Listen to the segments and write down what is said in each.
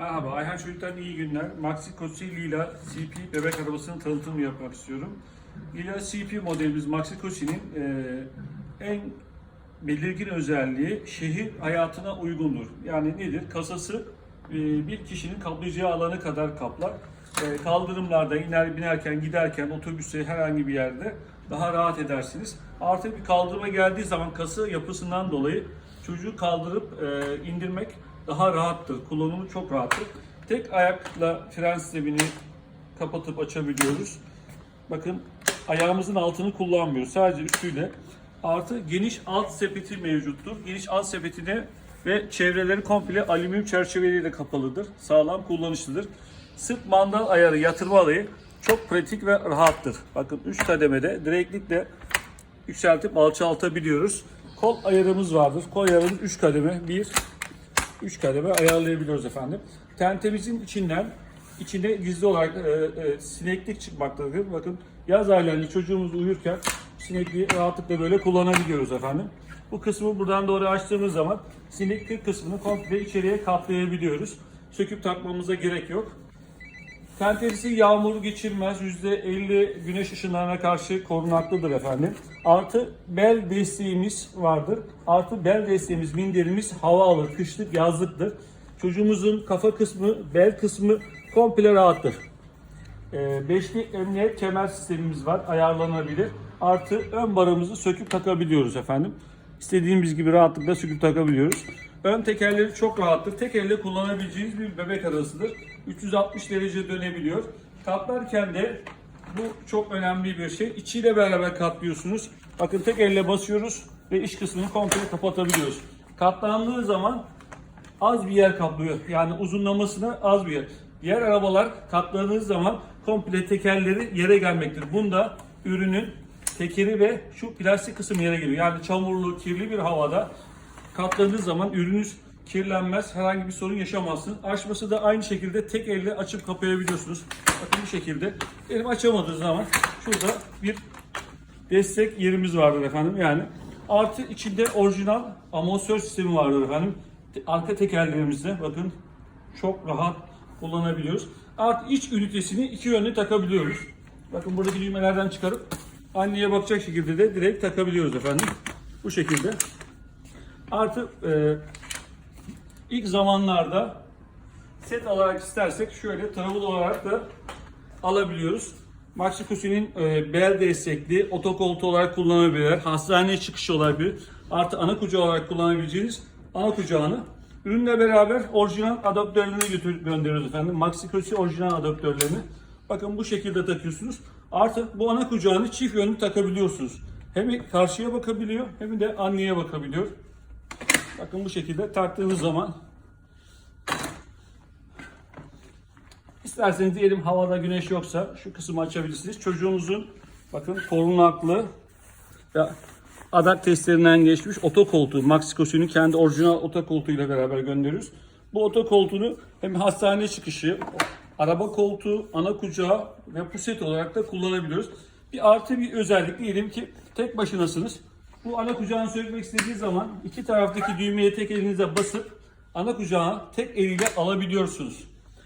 Merhaba, Ayhan Çocuk'tan iyi günler. Maxi Cosi Lila CP bebek arabasının tanıtımını yapmak istiyorum. Lila CP modelimiz Maxi Cosi'nin e, en belirgin özelliği şehir hayatına uygundur. Yani nedir? Kasası e, bir kişinin kaplayacağı alanı kadar kaplar. E, kaldırımlarda iner binerken, giderken, otobüste herhangi bir yerde daha rahat edersiniz. Artık bir kaldırıma geldiği zaman kasa yapısından dolayı çocuğu kaldırıp e, indirmek daha rahattır. Kullanımı çok rahattır. Tek ayakla fren sistemini kapatıp açabiliyoruz. Bakın ayağımızın altını kullanmıyoruz. Sadece üstüyle. Artı geniş alt sepeti mevcuttur. Geniş alt sepetine ve çevreleri komple alüminyum çerçeveleriyle kapalıdır. Sağlam kullanışlıdır. Sırt mandal ayarı yatırma alayı çok pratik ve rahattır. Bakın 3 kademede direklikle yükseltip alçaltabiliyoruz. Kol ayarımız vardır. Kol ayarımız 3 kademe. 1 3 kademe ayarlayabiliyoruz efendim. Tentemizin içinden içinde gizli olarak e, e, sineklik çıkmaktadır. Bakın yaz aylarında çocuğumuz uyurken sinekliği rahatlıkla böyle kullanabiliyoruz efendim. Bu kısmı buradan doğru açtığımız zaman sineklik kısmını komple içeriye katlayabiliyoruz. Söküp takmamıza gerek yok. Tenterisi yağmur geçirmez. %50 güneş ışınlarına karşı korunaklıdır efendim. Artı bel desteğimiz vardır. Artı bel desteğimiz, minderimiz hava alır. Kışlık, yazlıktır. Çocuğumuzun kafa kısmı, bel kısmı komple rahattır. Ee, beşli emniyet kemer sistemimiz var. Ayarlanabilir. Artı ön barımızı söküp takabiliyoruz efendim. İstediğimiz gibi rahatlıkla söküp takabiliyoruz. Ön tekerleri çok rahattır. Tek elle kullanabileceğiniz bir bebek arasıdır. 360 derece dönebiliyor. Katlarken de bu çok önemli bir şey. İçiyle beraber katlıyorsunuz. Bakın tek elle basıyoruz ve iç kısmını komple kapatabiliyoruz. Katlandığı zaman az bir yer kaplıyor. Yani uzunlamasına az bir yer. Diğer arabalar katladığınız zaman komple tekerleri yere gelmektir. Bunda ürünün tekeri ve şu plastik kısım yere geliyor. Yani çamurlu, kirli bir havada katladığınız zaman ürünüz kirlenmez, herhangi bir sorun yaşamazsınız. Açması da aynı şekilde tek elle açıp kapayabiliyorsunuz. Bakın bu şekilde. Elim açamadığı zaman şurada bir destek yerimiz vardır efendim. Yani artı içinde orijinal amortisör sistemi vardır efendim. Arka tekerlerimizde bakın çok rahat kullanabiliyoruz. Artı iç ünitesini iki yönlü takabiliyoruz. Bakın buradaki düğmelerden çıkarıp anneye bakacak şekilde de direkt takabiliyoruz efendim. Bu şekilde. Artı e, ilk zamanlarda set alarak istersek şöyle travel olarak da alabiliyoruz. Maxi Cusi'nin e, bel destekli otokoltu olarak kullanabilir. Hastaneye çıkış olabilir. Artı ana kucağı olarak kullanabileceğiniz ana kucağını ürünle beraber orijinal adaptörlerini götür gönderiyoruz efendim. Maxi Cusi orijinal adaptörlerini. Bakın bu şekilde takıyorsunuz. Artı bu ana kucağını çift yönlü takabiliyorsunuz. Hem karşıya bakabiliyor hem de anneye bakabiliyor. Bakın bu şekilde taktığınız zaman İsterseniz diyelim havada güneş yoksa şu kısmı açabilirsiniz. Çocuğunuzun bakın korunaklı ve adak testlerinden geçmiş otokoltuğu Maxi Cosi'nin kendi orijinal otokoltuğuyla beraber gönderiyoruz. Bu otokoltuğunu hem hastane çıkışı, araba koltuğu, ana kucağı ve puset olarak da kullanabiliyoruz. Bir artı bir özellik diyelim ki tek başınasınız. Bu ana kucağını sökmek istediği zaman iki taraftaki düğmeye tek elinize basıp ana kucağı tek eliyle alabiliyorsunuz.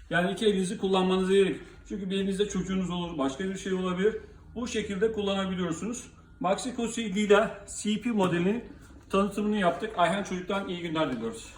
Yani iki elinizi kullanmanız gerek. Çünkü bir elinizde çocuğunuz olur, başka bir şey olabilir. Bu şekilde kullanabiliyorsunuz. Maxi Cosi Lila CP modelinin tanıtımını yaptık. Ayhan Çocuk'tan iyi günler diliyoruz.